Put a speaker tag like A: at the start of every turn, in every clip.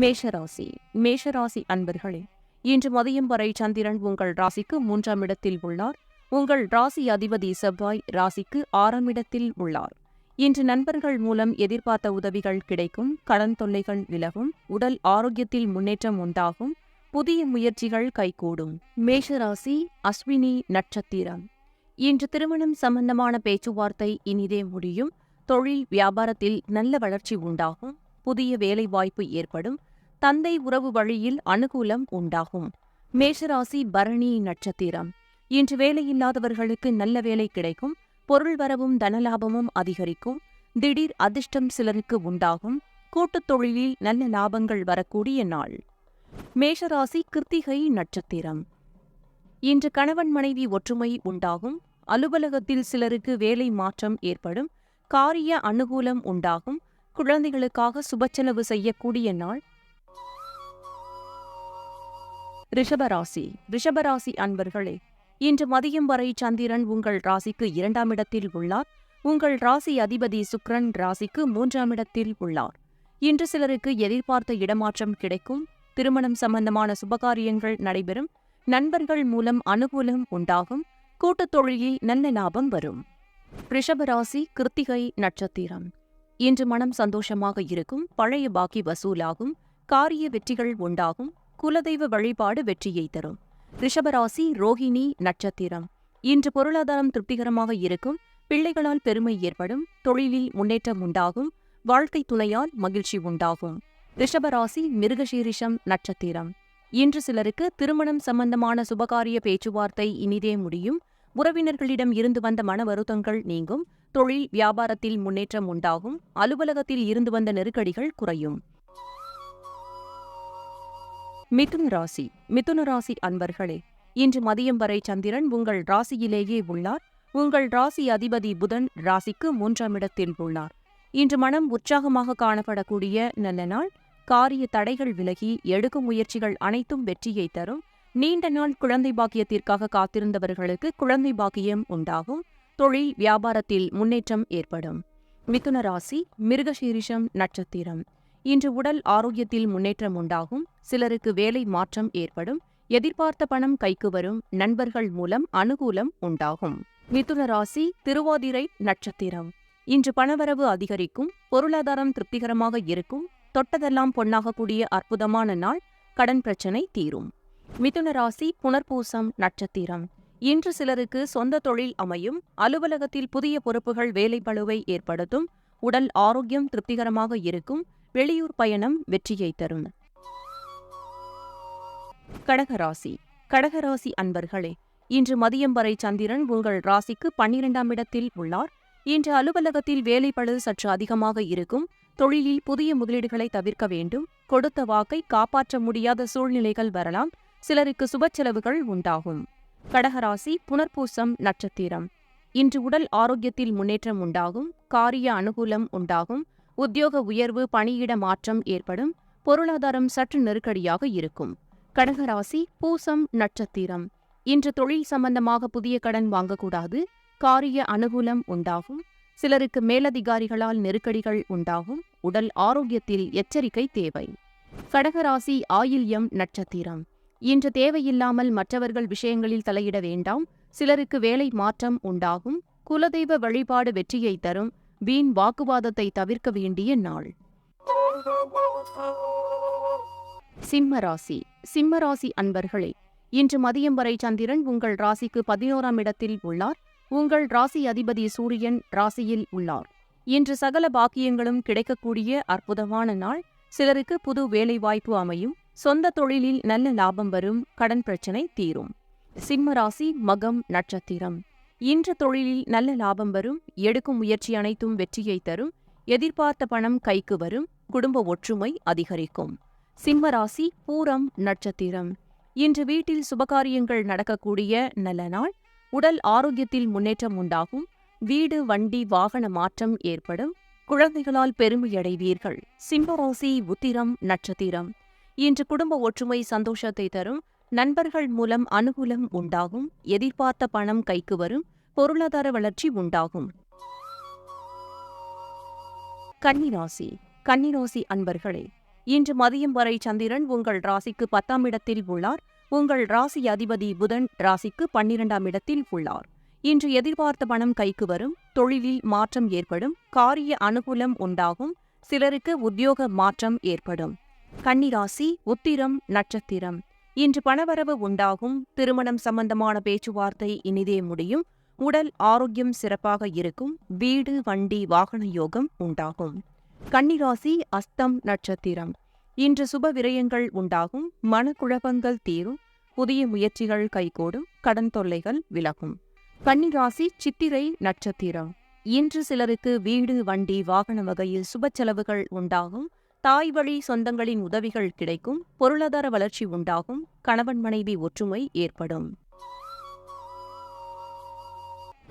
A: மேஷராசி மேஷராசி அன்பர்களே இன்று மதியம் வரை சந்திரன் உங்கள் ராசிக்கு மூன்றாம் இடத்தில் உள்ளார். உங்கள் ராசி அதிபதி செவ்வாய் ராசிக்கு ஆறாம் இடத்தில் உள்ளார். இன்று நண்பர்கள் மூலம் எதிர்பார்த்த உதவிகள் கிடைக்கும் கடன் தொல்லைகள் விலகும் உடல் ஆரோக்கியத்தில் முன்னேற்றம் உண்டாகும் புதிய முயற்சிகள் கைகூடும். மேஷராசி அஸ்வினி நட்சத்திரம். இன்று திருமணம் சம்பந்தமான பேச்சுவார்த்தை இனிதே முடியும். தொழில் வியாபாரத்தில் நல்ல வளர்ச்சி உண்டாகும். புதிய வேலை வாய்ப்பு ஏற்படும் தந்தை உறவு வழியில் அனுகூலம் உண்டாகும். மேஷராசி பரணி நட்சத்திரம். இன்று வேலையில்லாதவர்களுக்கு நல்ல வேலை கிடைக்கும் பொருள் வரவும் தனலாபமும் அதிகரிக்கும் திடீர் அதிர்ஷ்டம் சிலருக்கு உண்டாகும் கூட்டுத் தொழிலில் நல்ல லாபங்கள் வரக்கூடிய நாள். மேஷராசி கிருத்திகை நட்சத்திரம். இன்று கணவன் மனைவி ஒற்றுமை உண்டாகும் அலுவலகத்தில் சிலருக்கு வேலை மாற்றம் ஏற்படும் காரிய அனுகூலம் உண்டாகும் குழந்தைகளுக்காக சுபச்செலவு செய்யக்கூடிய நாள்? ரிஷபராசி. ரிஷபராசி அன்பர்களே இன்று மதியம் வரை சந்திரன் உங்கள் ராசிக்கு இரண்டாம் இடத்தில் உள்ளார். உங்கள் ராசி அதிபதி சுக்ரன் ராசிக்கு மூன்றாம் இடத்தில் உள்ளார். இன்று சிலருக்கு எதிர்பார்த்த இடமாற்றம் கிடைக்கும். திருமணம் சம்பந்தமான சுபகாரியங்கள் நடைபெறும். நண்பர்கள் மூலம் அனுகூலம் உண்டாகும். கூட்டுத் தொழிலில் நல்ல லாபம் வரும். ரிஷபராசி கிருத்திகை நட்சத்திரம். இன்று மனம் சந்தோஷமாக இருக்கும் பழைய பாக்கி வசூலாகும் காரிய வெற்றிகள் உண்டாகும் குலதெய்வ வழிபாடு வெற்றியை தரும். ரிஷபராசி ரோஹிணி நட்சத்திரம். இன்று பொருளாதாரம் திருப்திகரமாக இருக்கும் பிள்ளைகளால் பெருமை ஏற்படும் தொழிலில் முன்னேற்றம் உண்டாகும் வாழ்க்கை துணையால் மகிழ்ச்சி உண்டாகும். ரிஷபராசி மிருகசீரிஷம் நட்சத்திரம். இன்று சிலருக்கு திருமணம் சம்பந்தமான சுபகாரிய பேச்சுவார்த்தை இனிதே முடியும் உறவினர்களிடம் இருந்து வந்த மன வருத்தங்கள் நீங்கும் தொழில் வியாபாரத்தில் முன்னேற்றம் உண்டாகும் அலுவலகத்தில் இருந்து வந்த நெருக்கடிகள் குறையும். மிதுன ராசி மிதுன ராசி அன்பர்களே இன்று மதியம் வரை சந்திரன் உங்கள் ராசியிலேயே உள்ளார். உங்கள் ராசி அதிபதி புதன் ராசிக்கு மூன்றாம் இடத்தில் உள்ளார். இன்று மனம் உற்சாகமாக காணப்படக்கூடிய நல்ல நாள். காரிய தடைகள் விலகி எடுக்கும் முயற்சிகள் அனைத்தும் வெற்றியை தரும். நீண்ட நாள் குழந்தை பாக்கியத்திற்காக காத்திருந்தவர்களுக்கு குழந்தை பாக்கியம் உண்டாகும். தொழில் வியாபாரத்தில் முன்னேற்றம் ஏற்படும். மிதுன ராசி மிருகசீரிஷம் நட்சத்திரம். இன்று உடல் ஆரோக்கியத்தில் முன்னேற்றம் உண்டாகும். சிலருக்கு வேலை மாற்றம் ஏற்படும். எதிர்பார்த்த பணம் கைக்கு வரும். நண்பர்கள் மூலம் அனுகூலம் உண்டாகும். மிதுன ராசி திருவாதிரை நட்சத்திரம். இன்று பணவரவு அதிகரிக்கும். பொருளாதாரம் திருப்திகரமாக இருக்கும். தொட்டதெல்லாம் பொன்னாகக்கூடிய அற்புதமான நாள். கடன் பிரச்சனை தீரும். மிதுன ராசி புனர்பூசம் நட்சத்திரம். இன்று சிலருக்கு சொந்த தொழில் அமையும் அலுவலகத்தில் புதிய பொறுப்புகள் வேலைப்பளுவை ஏற்படுத்தும் உடல் ஆரோக்கியம் திருப்திகரமாக இருக்கும் வெளியூர் பயணம் வெற்றியை தரும். கடகராசி. கடகராசி அன்பர்களே இன்று மதியம் வரை சந்திரன் உங்கள் ராசிக்கு பன்னிரெண்டாம் இடத்தில் உள்ளார். இன்று அலுவலகத்தில் வேலைப்பழு சற்று அதிகமாக இருக்கும். தொழிலில் புதிய முதலீடுகளை தவிர்க்க வேண்டும். கொடுத்த வாக்கை காப்பாற்ற முடியாத சூழ்நிலைகள் வரலாம். சிலருக்கு சுப செலவுகள் உண்டாகும். கடகராசி புனர்பூசம் நட்சத்திரம். இன்று உடல் ஆரோக்கியத்தில் முன்னேற்றம் உண்டாகும் காரிய அனுகூலம் உண்டாகும் உத்தியோக உயர்வு பணியிட மாற்றம் ஏற்படும் பொருளாதாரம் சற்று நெருக்கடியாக இருக்கும். கடகராசி பூசம் நட்சத்திரம். இன்று தொழில் சம்பந்தமாக புதிய கடன் வாங்கக்கூடாது காரிய அனுகூலம் உண்டாகும் சிலருக்கு மேலதிகாரிகளால் நெருக்கடிகள் உண்டாகும் உடல் ஆரோக்கியத்தில் எச்சரிக்கை தேவை. கடகராசி ஆயில்யம் நட்சத்திரம். இன்று தேவையில்லாமல் மற்றவர்கள் விஷயங்களில் தலையிட வேண்டாம். சிலருக்கு வேலை மாற்றம் உண்டாகும். குலதெய்வ வழிபாடு வெற்றியை தரும். வீண் வாக்குவாதத்தை தவிர்க்க வேண்டிய நாள். சிம்மராசி சிம்மராசி அன்பர்களே இன்று மதியம் வரை சந்திரன் உங்கள் ராசிக்கு பதினோராம் இடத்தில் உள்ளார். உங்கள் ராசி அதிபதி சூரியன் ராசியில் உள்ளார். இன்று சகல பாக்கியங்களும் கிடைக்கக்கூடிய அற்புதமான நாள். சிலருக்கு புது வேலைவாய்ப்பு அமையும். சொந்த தொழிலில் நல்ல லாபம் வரும் கடன் பிரச்சனை தீரும். சிம்ம ராசி மகம் நட்சத்திரம். இன்று தொழிலில் நல்ல லாபம் வரும் எடுக்கும் முயற்சி அனைத்தும் வெற்றியை தரும் எதிர்பார்த்த பணம் கைக்கு வரும் குடும்ப ஒற்றுமை அதிகரிக்கும். சிம்ம ராசி பூரம் நட்சத்திரம். இன்று வீட்டில் சுபகாரியங்கள் நடக்கக்கூடிய நல்ல நாள் உடல் ஆரோக்கியத்தில் முன்னேற்றம் உண்டாகும் வீடு வண்டி வாகன மாற்றம் ஏற்படும் குழந்தைகளால் பெருமையடைவீர்கள் சிம்மராசி உத்திரம் நட்சத்திரம். இன்று குடும்ப ஒற்றுமை சந்தோஷத்தை தரும் நண்பர்கள் மூலம் அனுகூலம் உண்டாகும் எதிர்பார்த்த பணம் கைக்கு வரும் பொருளாதார வளர்ச்சி உண்டாகும். கன்னிராசி கன்னிராசி அன்பர்களே இன்று மதியம் வரை சந்திரன் உங்கள் ராசிக்கு பத்தாம் இடத்தில் உள்ளார். உங்கள் ராசி அதிபதி புதன் ராசிக்கு பன்னிரெண்டாம் இடத்தில் உள்ளார். இன்று எதிர்பார்த்த பணம் கைக்கு வரும் தொழிலில் மாற்றம் ஏற்படும் காரிய அனுகூலம் உண்டாகும் சிலருக்கு உத்தியோக மாற்றம் ஏற்படும். கன்னிராசி உத்திரம் நட்சத்திரம். இன்று பணவரவு உண்டாகும். திருமணம் சம்பந்தமான பேச்சுவார்த்தை இனிதே முடியும். உடல் ஆரோக்கியம் சிறப்பாக இருக்கும். வீடு வண்டி வாகன யோகம் உண்டாகும். கன்னிராசி அஸ்தம் நட்சத்திரம். இன்று சுப விரயங்கள் உண்டாகும். மனக்குழப்பங்கள் தீரும். புதிய முயற்சிகள் கைகூடும். கடன் தொல்லைகள் விலகும். கன்னிராசி சித்திரை நட்சத்திரம். இன்று சிலருக்கு வீடு வண்டி வாகன வகையில் சுப செலவுகள் உண்டாகும். தாய் வழி சொந்தங்களின் உதவிகள் கிடைக்கும் பொருளாதார வளர்ச்சி உண்டாகும் கணவன் மனைவி ஒற்றுமை ஏற்படும்.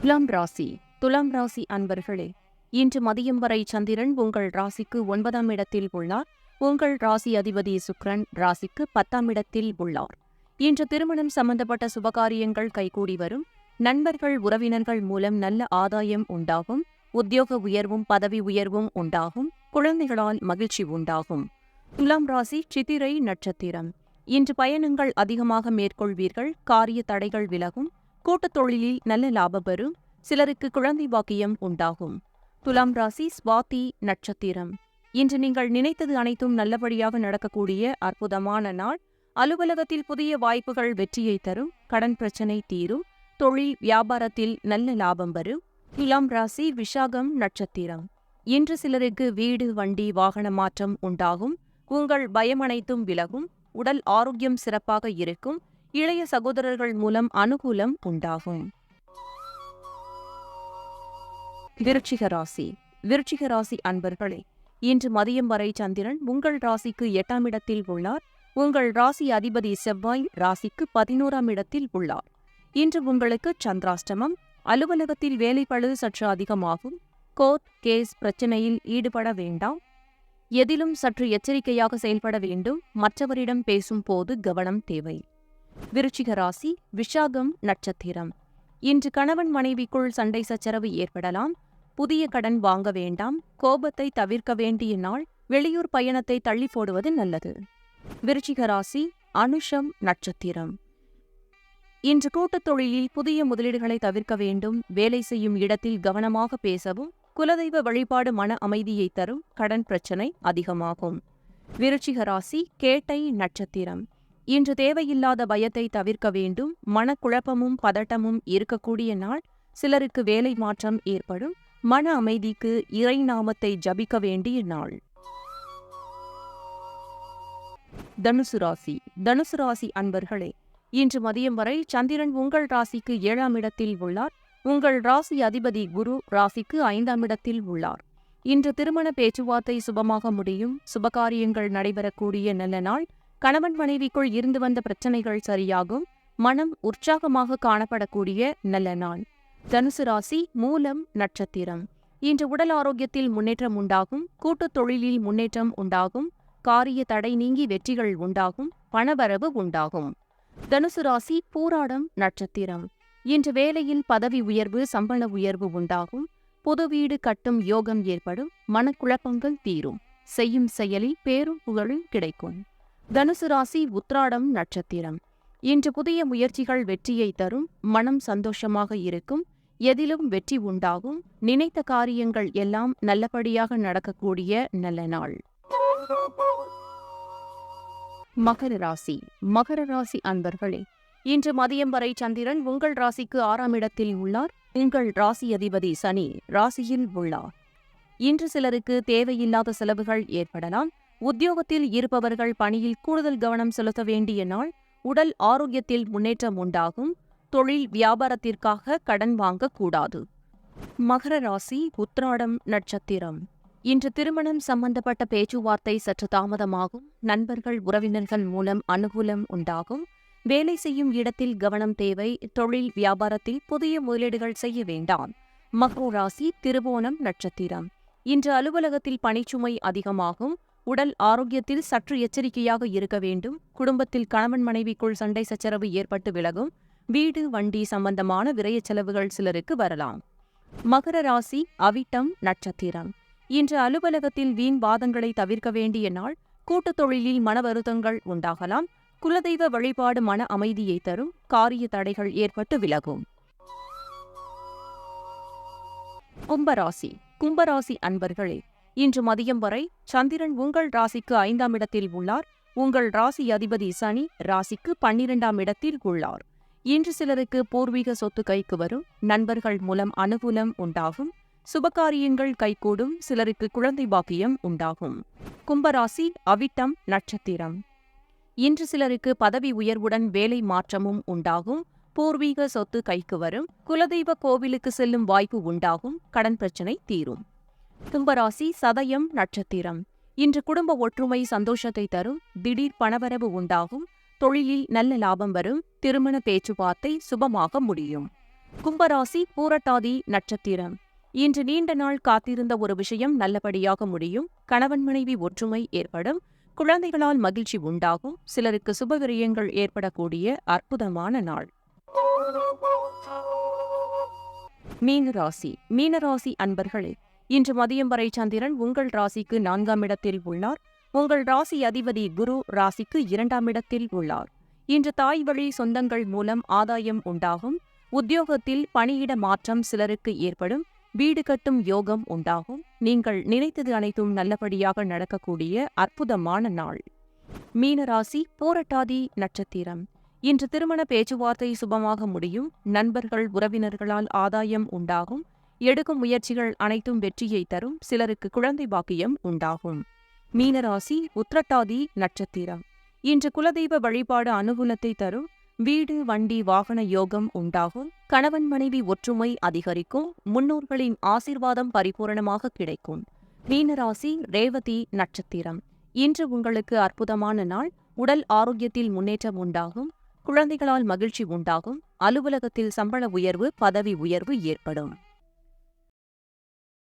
A: துலாம் ராசி துலாம் ராசி அன்பர்களே இன்று மதியம் வரை சந்திரன் உங்கள் ராசிக்கு ஒன்பதாம் இடத்தில் உள்ளார். உங்கள் ராசி அதிபதி சுக்ரன் ராசிக்கு பத்தாம் இடத்தில் உள்ளார். இன்று திருமணம் சம்பந்தப்பட்ட சுபகாரியங்கள் கைகூடி வரும். நண்பர்கள் உறவினர்கள் மூலம் நல்ல ஆதாயம் உண்டாகும். உத்தியோக உயர்வும் பதவி உயர்வும் உண்டாகும். குழந்தைகளால் மகிழ்ச்சி உண்டாகும். துலாம் ராசி சித்திரை நட்சத்திரம். இன்று பயணங்கள் அதிகமாக மேற்கொள்வீர்கள். காரிய தடைகள் விலகும். கூட்டத் தொழிலில் நல்ல லாபம் பெறும். சிலருக்கு குழந்தை பாக்கியம் உண்டாகும். துலாம் ராசி ஸ்வாதி நட்சத்திரம். இன்று நீங்கள் நினைத்தது அனைத்தும் நல்லபடியாக நடக்கக்கூடிய அற்புதமான நாள். அலுவலகத்தில் புதிய வாய்ப்புகள் வெற்றியை தரும். கடன் பிரச்சனை தீரும். தொழில் வியாபாரத்தில் நல்ல லாபம் வரும். துலாம் ராசி விஷாகம் நட்சத்திரம். இன்று சிலருக்கு வீடு வண்டி வாகன மாற்றம் உண்டாகும். உங்கள் பயம் அனைத்தும் விலகும். உடல் ஆரோக்கியம் சிறப்பாக இருக்கும். இளைய சகோதரர்கள் மூலம் அனுகூலம் உண்டாகும். விருச்சிக ராசி. விருச்சிக ராசி அன்பர்களே இன்று மதியம் வரை சந்திரன் உங்கள் ராசிக்கு எட்டாம் இடத்தில் உள்ளார். உங்கள் ராசி அதிபதி செவ்வாய் ராசிக்கு பதினோராம் இடத்தில் உள்ளார். இன்று உங்களுக்கு சந்திராஷ்டமம். அலுவலகத்தில் வேலைப்பழுது சற்று அதிகமாகும். கோர்ட் கேஸ் பிரச்சனையில் ஈடுபட வேண்டாம். எதிலும் சற்று எச்சரிக்கையாக செயல்பட வேண்டும். மற்றவரிடம் பேசும் போது கவனம் தேவை. விருச்சிக ராசி விஷாகம் நட்சத்திரம். இன்று கணவன் மனைவிக்குள் சண்டை சச்சரவு ஏற்படலாம். புதிய கடன் வாங்க வேண்டாம். கோபத்தை தவிர்க்க வேண்டிய நாள். வெளியூர் பயணத்தை தள்ளி போடுவது நல்லது. விருச்சிக ராசி அனுஷம் நட்சத்திரம். இன்று கூட்டத் தொழிலில் புதிய முதலீடுகளை தவிர்க்க வேண்டும். வேலை செய்யும் இடத்தில் கவனமாக பேசவும். குலதெய்வ வழிபாடு மன அமைதியை தரும் கடன் பிரச்சனை அதிகமாகும். விருச்சிக ராசி கேட்டை நட்சத்திரம். இன்று தேவையில்லாத பயத்தை தவிர்க்க வேண்டும். மனக்குழப்பமும் பதட்டமும் இருக்கக்கூடிய நாள். சிலருக்கு வேலை மாற்றம் ஏற்படும். மன அமைதிக்கு இறை நாமத்தை ஜபிக்க வேண்டிய நாள். தனுசு ராசி தனுசு ராசி அன்பர்களே இன்று மதியம் வரை சந்திரன் உங்கள் ராசிக்கு ஏழாம் இடத்தில் உள்ளார். உங்கள் ராசி அதிபதி குரு ராசிக்கு ஐந்தாம் இடத்தில் உள்ளார். இன்று திருமண பேச்சுவார்த்தை சுபமாக முடியும். சுபகாரியங்கள் நடைபெறக்கூடிய நல்ல நாள். கணவன் மனைவிக்குள் இருந்து வந்த பிரச்சனைகள் சரியாகும். மனம் உற்சாகமாக காணப்படக்கூடிய நல்ல நாள். தனுசு ராசி மூலம் நட்சத்திரம். இன்று உடல் ஆரோக்கியத்தில் முன்னேற்றம் உண்டாகும். கூட்டுத் தொழிலில் முன்னேற்றம் உண்டாகும். காரிய தடை நீங்கி வெற்றிகள் உண்டாகும். பணவரவு உண்டாகும். தனுசு ராசி பூராடம் நட்சத்திரம். இன்று வேலையில் பதவி உயர்வு சம்பள உயர்வு உண்டாகும். புது வீடு கட்டும் யோகம் ஏற்படும். மனக்குழப்பங்கள் தீரும். செய்யும் செயலில் பேரும் புகழும் கிடைக்கும். தனுசு ராசி உத்ராடம் நட்சத்திரம். இன்று புதிய முயற்சிகள் வெற்றியை தரும். மனம் சந்தோஷமாக இருக்கும். எதிலும் வெற்றி உண்டாகும். நினைத்த காரியங்கள் எல்லாம் நல்லபடியாக நடக்கக்கூடிய நல்ல நாள். மகர ராசி. மகர ராசி அன்பர்களே இன்று மதியம் வரை சந்திரன் உங்கள் ராசிக்கு ஆறாம் இடத்தில் உள்ளார். உங்கள் ராசி அதிபதி சனி ராசியில் உள்ளார். இன்று சிலருக்கு தேவையில்லாத செலவுகள் ஏற்படலாம். உத்தியோகத்தில் இருப்பவர்கள் பணியில் கூடுதல் கவனம் செலுத்த வேண்டிய நாள். உடல் ஆரோக்கியத்தில் முன்னேற்றம் உண்டாகும். தொழில் வியாபாரத்திற்காக கடன் வாங்கக்கூடாது மகர ராசி உத்ராடம் நட்சத்திரம். இன்று திருமணம் சம்பந்தப்பட்ட பேச்சுவார்த்தை சற்று தாமதமாகும். நண்பர்கள் உறவினர்கள் மூலம் அனுகூலம் உண்டாகும். வேலை செய்யும் இடத்தில் கவனம் தேவை தொழில் வியாபாரத்தில் புதிய முதலீடுகள் செய்ய வேண்டாம். மகர ராசி திருவோணம் நட்சத்திரம். இன்று அலுவலகத்தில் பணிச்சுமை அதிகமாகும் உடல் ஆரோக்கியத்தில் சற்று எச்சரிக்கையாக இருக்க வேண்டும் குடும்பத்தில் கணவன் மனைவிக்குள் சண்டை சச்சரவு ஏற்பட்டு விலகும் வீடு வண்டி சம்பந்தமான விரைய செலவுகள் சிலருக்கு வரலாம். மகர ராசி அவிட்டம் நட்சத்திரம். இன்று அலுவலகத்தில் வீண் வாதங்களை தவிர்க்க வேண்டிய நாள் கூட்டுத் தொழிலில் மன வருத்தங்கள் உண்டாகலாம் குலதெய்வ வழிபாடு மன அமைதியை தரும் காரிய தடைகள் ஏற்பட்டு விலகும். கும்பராசி. கும்பராசி அன்பர்களே இன்று மதியம் வரை சந்திரன் உங்கள் ராசிக்கு ஐந்தாம் இடத்தில் உள்ளார். உங்கள் ராசி அதிபதி சனி ராசிக்கு பன்னிரெண்டாம் இடத்தில் உள்ளார். இன்று சிலருக்கு பூர்வீக சொத்து கைக்கு வரும் நண்பர்கள் மூலம் அனுகூலம் உண்டாகும் சுபகாரியங்கள் கைகூடும் சிலருக்கு குழந்தை பாக்கியம் உண்டாகும். கும்பராசி அவிட்டம் நட்சத்திரம். இன்று சிலருக்கு பதவி உயர்வுடன் வேலை மாற்றமும் உண்டாகும். பூர்வீக சொத்து கைக்கு வரும். குலதெய்வ கோவிலுக்கு செல்லும் வாய்ப்பு உண்டாகும். கடன் பிரச்சனை தீரும். கும்பராசி சதயம் நட்சத்திரம். இன்று குடும்ப ஒற்றுமை சந்தோஷத்தை தரும். திடீர் பணவரவு உண்டாகும். தொழிலில் நல்ல லாபம் வரும். திருமண பேச்சுவார்த்தை சுபமாக முடியும். கும்பராசி பூரட்டாதி நட்சத்திரம். இன்று நீண்ட நாள் காத்திருந்த ஒரு விஷயம் நல்லபடியாக முடியும். கணவன் மனைவி ஒற்றுமை ஏற்படும். குழந்தைகளால் மகிழ்ச்சி உண்டாகும் சிலருக்கு சுபவிரியங்கள் ஏற்படக்கூடிய அற்புதமான நாள். மீனராசி மீனராசி அன்பர்களே இன்று மதியம் வரை சந்திரன் உங்கள் ராசிக்கு நான்காம் இடத்தில் உள்ளார். உங்கள் ராசி அதிபதி குரு ராசிக்கு இரண்டாம் இடத்தில் உள்ளார். இன்று தாய் வழி சொந்தங்கள் மூலம் ஆதாயம் உண்டாகும். உத்தியோகத்தில் பணியிட மாற்றம் சிலருக்கு ஏற்படும். வீடு கட்டும் யோகம் உண்டாகும். நீங்கள் நினைத்தது அனைத்தும் நல்லபடியாக நடக்கக்கூடிய அற்புதமான நாள். மீனராசி போரட்டாதி நட்சத்திரம். இன்று திருமண பேச்சுவார்த்தை சுபமாக முடியும். நண்பர்கள் உறவினர்களால் ஆதாயம் உண்டாகும். எடுக்கும் முயற்சிகள் அனைத்தும் வெற்றியை தரும். சிலருக்கு குழந்தை பாக்கியம் உண்டாகும். மீனராசி உத்திரட்டாதி நட்சத்திரம். இன்று குலதெய்வ வழிபாடு அனுகூலத்தை தரும். வீடு வண்டி வாகன யோகம் உண்டாகும். கணவன் மனைவி ஒற்றுமை அதிகரிக்கும். முன்னோர்களின் ஆசிர்வாதம் பரிபூரணமாக கிடைக்கும். மீனராசி ரேவதி நட்சத்திரம். இன்று உங்களுக்கு அற்புதமான நாள். உடல் ஆரோக்கியத்தில் முன்னேற்றம் உண்டாகும். குழந்தைகளால் மகிழ்ச்சி உண்டாகும். அலுவலகத்தில் சம்பள உயர்வு பதவி உயர்வு ஏற்படும்.